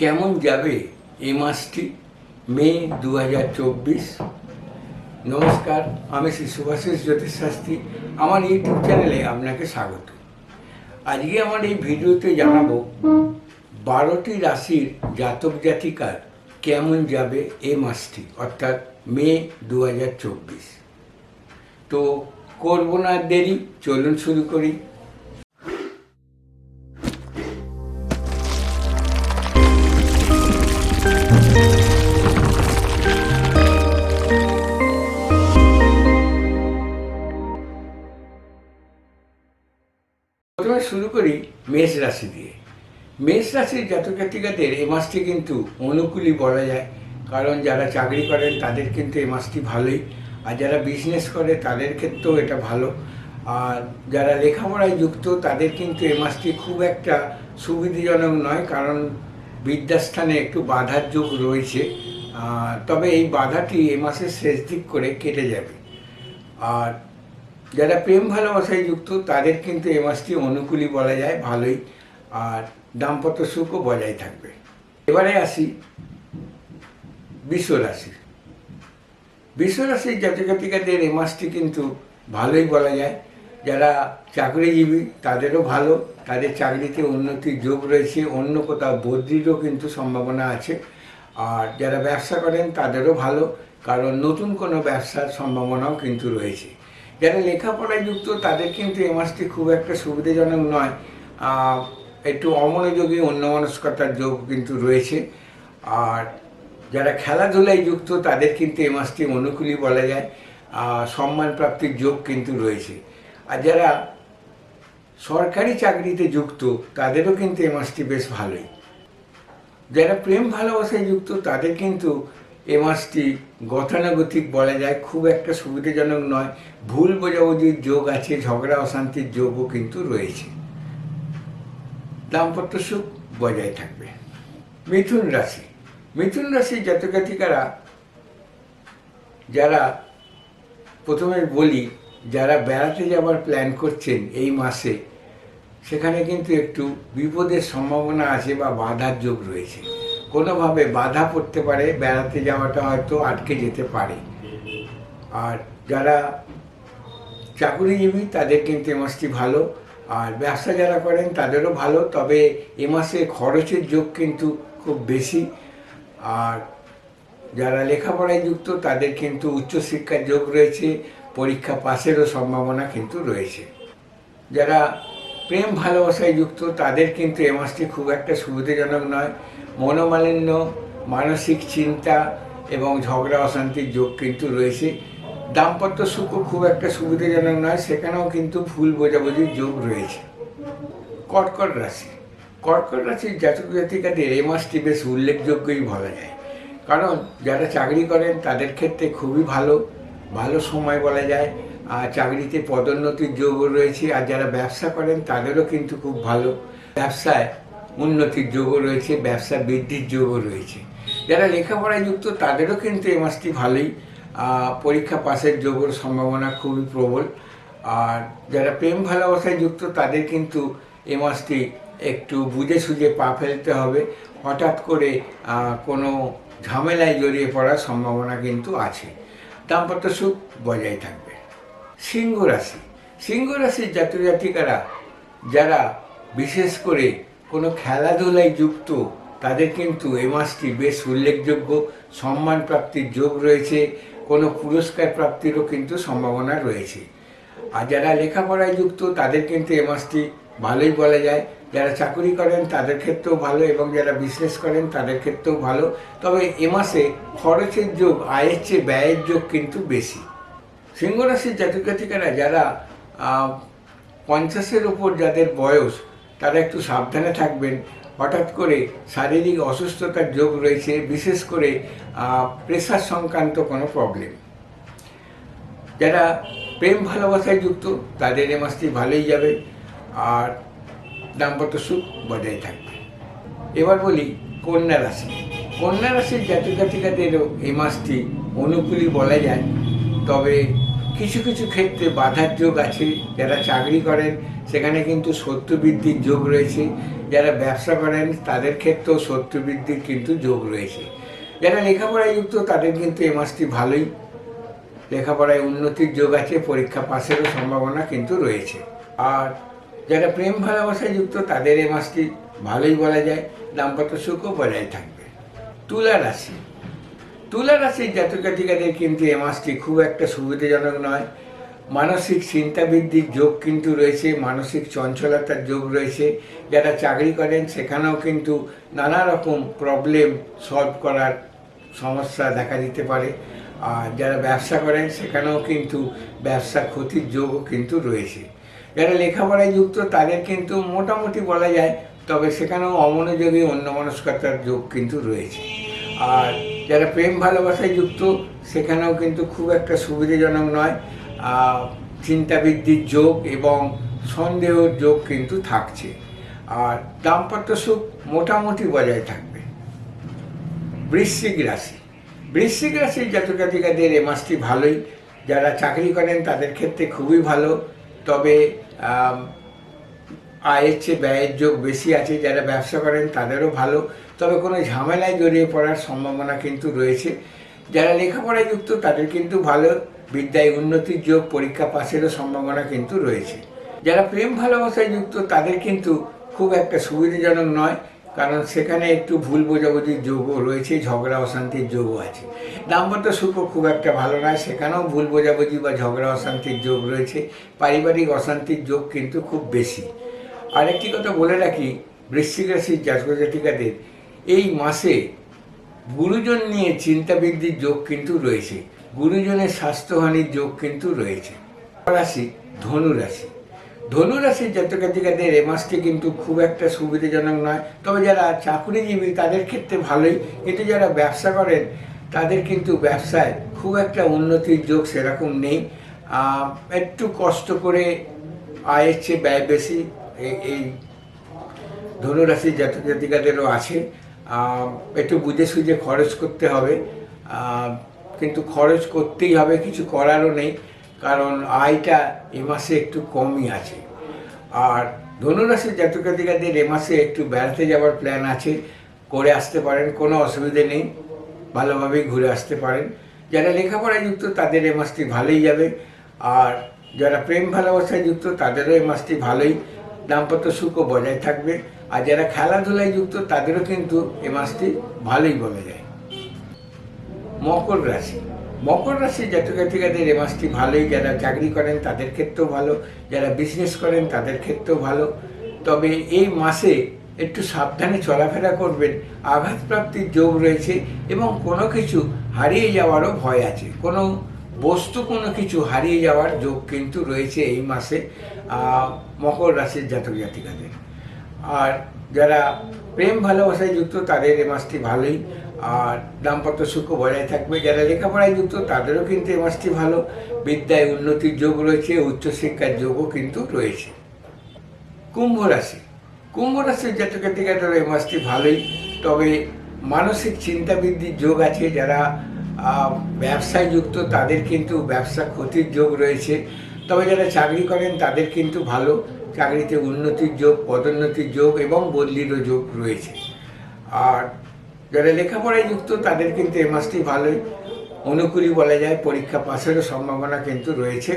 কেমন যাবে এ মাসটি? মে দু হাজার চব্বিশ। নমস্কার, আমি শ্রী সুভাষিস জ্যোতিষ শাস্ত্রী। আমার ইউটিউব চ্যানেলে আপনাকে স্বাগত। আজকে আমার এই ভিডিওতে জানাব, বারোটি রাশির জাতক জাতিকার কেমন যাবে এ মাসটি, অর্থাৎ মে দু হাজার চব্বিশ। তো করব না দেরি, চলুন শুরু করি। প্রথমে শুরু করি মেষ রাশি দিয়ে। মেষ রাশির জাতক জাতিকাদের এই মাসটি কিন্তু অনুকূলই বলা যায়। কারণ যারা চাকরি করেন তাদের কিন্তু এ মাসটি ভালোই। আর যারা বিজনেস করে তাদের ক্ষেত্রেও এটা ভালো। আর যারা লেখাপড়ায় যুক্ত তাদের কিন্তু এ মাসটি খুব একটা সুবিধাজনক নয়। কারণ বিদ্যাস্থানে একটু বাধার যোগ রয়েছে। তবে এই বাধাটি এ মাসের শেষ দিক করে কেটে যাবে। আর যারা প্রেম ভালোবাসায় যুক্ত, তাদের কিন্তু এ মাসটি অনুকূলই বলা যায়, ভালোই। আর দাম্পত্য সুখও বজায় থাকবে। এবারে আসি বিশ্ব রাশি বিশ্ব রাশির জাতকাতিকাদের এ মাসটি কিন্তু ভালোই বলা যায়। যারা চাকরিজীবী, তাদেরও ভালো। তাদের চাকরিতে উন্নতির যোগ রয়েছে। অন্য কোথাও বদলিরও কিন্তু সম্ভাবনা আছে। আর যারা ব্যবসা করেন, তাদেরও ভালো। কারণ নতুন কোনো ব্যবসার সম্ভাবনাও কিন্তু রয়েছে। যারা লেখাপড়ায় যুক্ত, তাদের কিন্তু এ মাসটি খুব একটা সুবিধাজনক নয়। একটু অমনোযোগী, অন্যমনস্কতার যোগ কিন্তু রয়েছে। আর যারা খেলাধুলায় যুক্ত, তাদের কিন্তু এ মাসটি অনুকূলই বলা যায়। সম্মান প্রাপ্তির যোগ কিন্তু রয়েছে। আর যারা সরকারি চাকরিতে যুক্ত, তাদেরও কিন্তু এ মাসটি বেশ ভালোই। যারা প্রেম ভালোবাসায় যুক্ত, তাদের কিন্তু এ মাসটি গতানুগতিক বলা যায়, খুব একটা সুবিধাজনক নয়। ভুল বোঝাবুঝির যোগ আছে, ঝগড়া, অশান্তির যোগও কিন্তু রয়েছে। দাম্পত্য সুখ বজায় থাকবে। মিথুন রাশি। মিথুন রাশির জাতকাতিকারা যারা প্রথমে বলি, যারা বেড়াতে যাবার প্ল্যান করছেন এই মাসে, সেখানে কিন্তু একটু বিপদের সম্ভাবনা আছে বা বাধার যোগ রয়েছে। কোনোভাবে বাধা পড়তে পারে, বেড়াতে যাওয়াটা হয়তো আটকে যেতে পারে। আর যারা চাকুরিজীবী, তাদের কিন্তু এ মাসটি ভালো। আর ব্যবসা যারা করেন, তাদেরও ভালো। তবে এ মাসে খরচের যোগ কিন্তু খুব বেশি। আর যারা লেখাপড়ায় যুক্ত, তাদের কিন্তু উচ্চশিক্ষার যোগ রয়েছে। পরীক্ষা পাসেরও সম্ভাবনা কিন্তু রয়েছে। যারা প্রেম ভালোবাসায় যুক্ত, তাদের কিন্তু এ মাসটি খুব একটা সুবিধাজনক নয়। মনোমালিন্য, মানসিক চিন্তা এবং ঝগড়া, অশান্তির যোগ কিন্তু রয়েছে। দাম্পত্য সুখও খুব একটা সুবিধাজনক নয়, সেখানেও কিন্তু ভুল বোঝাবুঝির যোগ রয়েছে। কর্কট রাশি। কর্কট রাশির জাতক জাতিকাদের এই মাসটি বেশ উল্লেখযোগ্যই বলা যায়। কারণ যারা চাকরি করেন, তাদের ক্ষেত্রে খুবই ভালো ভালো সময় বলা যায়। আর চাকরিতে পদোন্নতির যোগও রয়েছে। আর যারা ব্যবসা করেন, তাদেরও কিন্তু খুব ভালো। ব্যবসায় উন্নতির যোগও রয়েছে, ব্যবসা বৃদ্ধির যোগও রয়েছে। যারা লেখাপড়ায় যুক্ত, তাদেরও কিন্তু এই মাসটি ভালোই। পরীক্ষা পাসের যোগের সম্ভাবনা খুবই প্রবল। আর যারা প্রেম ভালোবাসায় যুক্ত, তাদের কিন্তু এ মাসটি একটু বুঝে সুঝে পা ফেলতে হবে। হঠাৎ করে কোনো ঝামেলায় জড়িয়ে পড়ার সম্ভাবনা কিন্তু আছে। দাম্পত্য সুখ বজায় থাকবে। সিংহ রাশি। সিংহ রাশির জাতক জাতিকারা, যারা বিশেষ করে কোনো খেলাধুলায় যুক্ত, তাদের কিন্তু এ মাসটি বেশ উল্লেখযোগ্য। সম্মান প্রাপ্তির যোগ রয়েছে, কোনো পুরস্কার প্রাপ্তিরও কিন্তু সম্ভাবনা রয়েছে। আর যারা লেখাপড়ায় যুক্ত, তাদের কিন্তু এ মাসটি ভালোই বলা যায়। যারা চাকরি করেন, তাদের ক্ষেত্রেও ভালো এবং যারা বিজনেস করেন, তাদের ক্ষেত্রেও ভালো। তবে এ মাসে খরচের যোগ, আয়ের চেয়ে ব্যয়ের যোগ কিন্তু বেশি। সিংহ রাশির জাতক যারা পঞ্চাশের ওপর যাদের বয়স তারা একটু সাবধানে থাকবেন। হঠাৎ করে শারীরিক অসুস্থতার যোগ রয়েছে, বিশেষ করে প্রেশার সংক্রান্ত কোনো প্রবলেম যারা প্রেম ভালোবাসায় যুক্ত, তাদের এ মাসটি ভালোই যাবে। আর দাম্পত্য সুখ বজায় থাকবে। এবার বলি, কন্যা রাশি। কন্যা রাশির জাতক জাতিকাদেরও এই মাসটি অনুকূলই বলা যায়। তবে কিছু কিছু ক্ষেত্রে বাধার যোগ আছে যারা চাকরি করেন, সেখানে কিন্তু বৃদ্ধির যোগ রয়েছে। যারা ব্যবসা করেন, তাদের ক্ষেত্রেও বৃদ্ধির কিন্তু যোগ রয়েছে। যারা লেখাপড়ায় যুক্ত তাদের কিন্তু এ মাসটি ভালোই। লেখাপড়ায় উন্নতির যোগ আছে, পরীক্ষা পাশেরও সম্ভাবনা কিন্তু রয়েছে। আর যারা প্রেম ভালোবাসায় যুক্ত, তাদের এ মাসটি ভালোই বলা যায়। দাম্পত্য সুখও বজায় থাকবে। তুলা রাশি। তুলা রাশির জাতক জাতিকাদের কিন্তু এ মাসটি খুব একটা সুবিধাজনক নয়। মানসিক চিন্তা বৃদ্ধির যোগ কিন্তু রয়েছে, মানসিক চঞ্চলতার যোগ রয়েছে। যারা চাকরি করেন, সেখানেও কিন্তু নানা রকম প্রবলেম সলভ করার সমস্যা দেখা দিতে পারে। আর যারা ব্যবসা করেন, সেখানেও কিন্তু ব্যবসা ক্ষতির যোগও কিন্তু রয়েছে। যারা লেখাপড়ায় যুক্ত, তাদের কিন্তু মোটামুটি বলা যায়, তবে সেখানেও অমনোযোগী, অন্যমনস্কতার যোগ কিন্তু রয়েছে। আর যারা প্রেম ভালোবাসায় যুক্ত সেখানেও কিন্তু খুব একটা সুবিধাজনক নয়। আহ, চিন্তা বৃদ্ধির যোগ এবং সন্দেহর যোগ কিন্তু থাকছে। আর দাম্পত্য সুখ মোটামুটি বজায় থাকবে। বৃশ্চিক রাশি। বৃশ্চিক রাশির জাতক জাতিকাদের এ মাসটি ভালোই। যারা চাকরি করেন তাদের ক্ষেত্রে খুবই ভালো। তবে আয়ের চেয়ে ব্যয়ের যোগ বেশি আছে, যারা ব্যবসা করেন তাদেরও ভালো। তবে কোনো ঝামেলায় জড়িয়ে পড়ার সম্ভাবনা কিন্তু রয়েছে। যারা লেখাপড়ায় যুক্ত, তাদের কিন্তু ভালো বিদ্যায় উন্নতির যোগ, পরীক্ষা পাসেরও সম্ভাবনা কিন্তু রয়েছে। যারা প্রেম ভালোবাসায় যুক্ত, তাদের কিন্তু খুব একটা সুবিধাজনক নয়, কারণ সেখানে একটু ভুল বোঝাবুঝির যোগও রয়েছে, ঝগড়া অশান্তির যোগও আছে। দাম্পত্য সুখও খুব একটা ভালো নয়, সেখানেও ভুল বোঝাবুঝি বা ঝগড়া অশান্তির যোগ রয়েছে। পারিবারিক অশান্তির যোগ কিন্তু খুব বেশি। আরেকটি কথা বলে রাখি, বৃশ্চিক রাশির জাতক জাতিকাদের এই মাসে গুরুজন নিয়ে চিন্তা বৃদ্ধির যোগ কিন্তু রয়েছে। গুরুজনের স্বাস্থ্যহানির যোগ কিন্তু রয়েছে। রাশি, ধনু রাশি। ধনু জাতক জাতিকাদের এ মাসটি কিন্তু খুব একটা সুবিধাজনক নয়। তবে যারা চাকরিজীবী, তাদের ক্ষেত্রে ভালোই। কিন্তু যারা ব্যবসা করেন, তাদের কিন্তু ব্যবসায় খুব একটা উন্নতির যোগ সেরকম নেই। একটু কষ্ট করে আয়ের চেয়ে ব্যয় বেশি এই- এই ধনুরাশির জাতক জাতিকাদেরও আছে। একটু বুঝে সুঝে খরচ করতে হবে। কিন্তু খরচ করতেই হবে, কিছু করারও নেই, কারণ আয়টা এ মাসে একটু কমই আছে। আর ধনুরাশির জাতক জাতিকাদের এ মাসে একটু বেড়াতে যাওয়ার প্ল্যান আছে, করে আসতে পারেন, কোনো অসুবিধে নেই, ভালোভাবেই ঘুরে আসতে পারেন। যারা লেখাপড়ায় যুক্ত, তাদের এ মাসটি ভালোই যাবে। আর যারা প্রেম ভালোবাসায় যুক্ত, তাদেরও এই মাসটি ভালোই। দাম্পত্য সুখও বজায় থাকবে। আর যারা খেলাধুলায় যুক্ত, তাদেরও কিন্তু এ মাসটি ভালোই বলা যায়। মকর রাশি। মকর রাশি জাতক জাতিকাদের এ মাসটি ভালোই। যারা চাকরি করেন, তাদের ক্ষেত্রেও ভালো। যারা বিজনেস করেন, তাদের ক্ষেত্রেও ভালো। তবে এই মাসে একটু সাবধানে চলাফেরা করবেন। আঘাতপ্রাপ্তির যোগ রয়েছে এবং কোনো কিছু হারিয়ে যাওয়ারও ভয় আছে। কোনো বস্তু, কোনো কিছু হারিয়ে যাওয়ার যোগ কিন্তু রয়েছে এই মাসে। মকর রাশির জাতক জাতিকাদের। আর যারা প্রেম ভালোবাসায় যুক্ত, তাদের এ মাসটি ভালোই। আর দাম্পত্য সুখ বজায় থাকবে। যারা লেখাপড়ায় যুক্ত, তাদেরও কিন্তু এ মাসটি ভালো। বিদ্যায় উন্নতির যোগ রয়েছে, উচ্চশিক্ষার যোগও কিন্তু রয়েছে। কুম্ভ রাশি। কুম্ভ রাশির জাতক জাতিকাদের এই মাসটি ভালোই। তবে মানসিক চিন্তা বৃদ্ধির যোগ আছে। যারা ব্যবসায় যুক্ত, তাদের কিন্তু ব্যবসা ক্ষতির যোগ রয়েছে। তবে যারা চাকরি করেন, তাদের কিন্তু ভালো চাকরিতে উন্নতির যোগ, পদোন্নতির যোগ এবং বদলিরও যোগ রয়েছে। আর যারা লেখাপড়ায় যুক্ত, তাদের কিন্তু এ মাসটি ভালোই। অনুকূলই বলা যায়, পরীক্ষা পাশেরও সম্ভাবনা কিন্তু রয়েছে।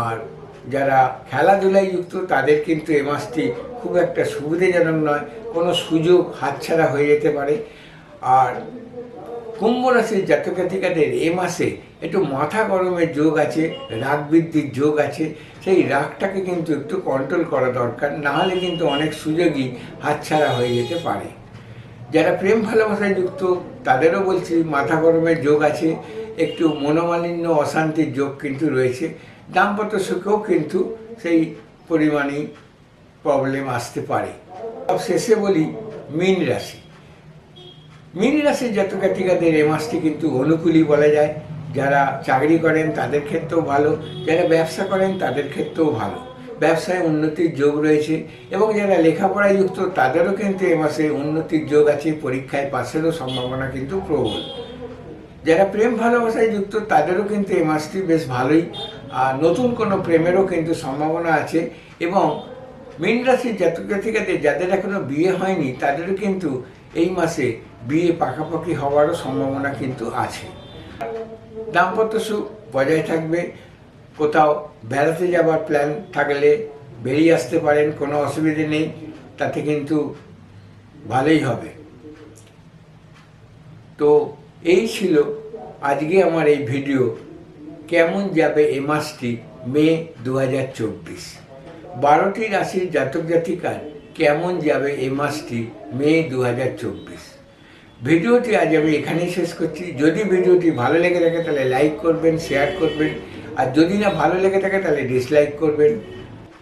আর যারা খেলাধুলায় যুক্ত, তাদের কিন্তু এ মাসটি খুব একটা সুবিধাজনক নয়, কোনো সুযোগ হাতছাড়া হয়ে যেতে পারে। আর কুম্ভ রাশির জাতক জাতিকাদের এ মাসে একটু মাথা গরমের যোগ আছে, রাগ বৃদ্ধির যোগ আছে, সেই রাগটাকে কিন্তু একটু কন্ট্রোল করা দরকার, নাহলে কিন্তু অনেক সুযোগই হাতছাড়া হয়ে যেতে পারে। যারা প্রেম ভালোবাসায় যুক্ত, তাদেরও বলছি মাথা গরমের যোগ আছে, একটু মনোমালিন্য, অশান্তির যোগ কিন্তু রয়েছে, দাম্পত্য সুখেও কিন্তু সেই পরিমাণেই প্রবলেম আসতে পারে। শেষে বলি, মীন রাশি। মীন রাশির জাতক জাতিকাদের এ মাসটি কিন্তু অনুকূলই বলা যায়। যারা চাকরি করেন তাদের ক্ষেত্রেও ভালো, যারা ব্যবসা করেন তাদের ক্ষেত্রেও ভালো। ব্যবসায় উন্নতির যোগ রয়েছে এবং যারা লেখাপড়ায় যুক্ত তাদেরও কিন্তু এ মাসে উন্নতির যোগ আছে, পরীক্ষায় পাশেরও সম্ভাবনা কিন্তু প্রবল। যারা প্রেম ভালোবাসায় যুক্ত তাদেরও কিন্তু এ মাসটি বেশ ভালোই। আর নতুন কোনো প্রেমেরও কিন্তু সম্ভাবনা আছে এবং মীন রাশির জাতক জাতিকাদের যাদের এখনও বিয়ে হয়নি তাদেরও কিন্তু এই মাসে বিয়ে পাকাপাকি হওয়ারও সম্ভাবনা কিন্তু আছে। দাম্পত্য সুখ বজায় থাকবে। কোথাও বেড়াতে যাবার প্ল্যান থাকলে বেরিয়ে আসতে পারেন, কোনো অসুবিধে নেই, তাতে কিন্তু ভালোই হবে। তো এই ছিল আজকে আমার এই ভিডিও কেমন যাবে এ মাসটি, মে দু হাজার চব্বিশ। বারোটি রাশির জাতক জাতিকার কেমন যাবে এ মাসটি, মে দু হাজার চব্বিশ? ভিডিওটি আজ আমি এখানেই শেষ করছি। যদি ভিডিওটি ভালো লেগে থাকে, তাহলে লাইক করবেন শেয়ার করবেন। আর যদি না ভালো লেগে থাকে, তাহলে ডিসলাইক করবেন।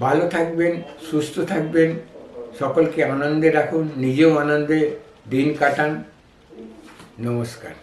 ভালো থাকবেন, সুস্থ থাকবেন। সকলকে আনন্দে রাখুন, নিজেও আনন্দে দিন কাটান। নমস্কার।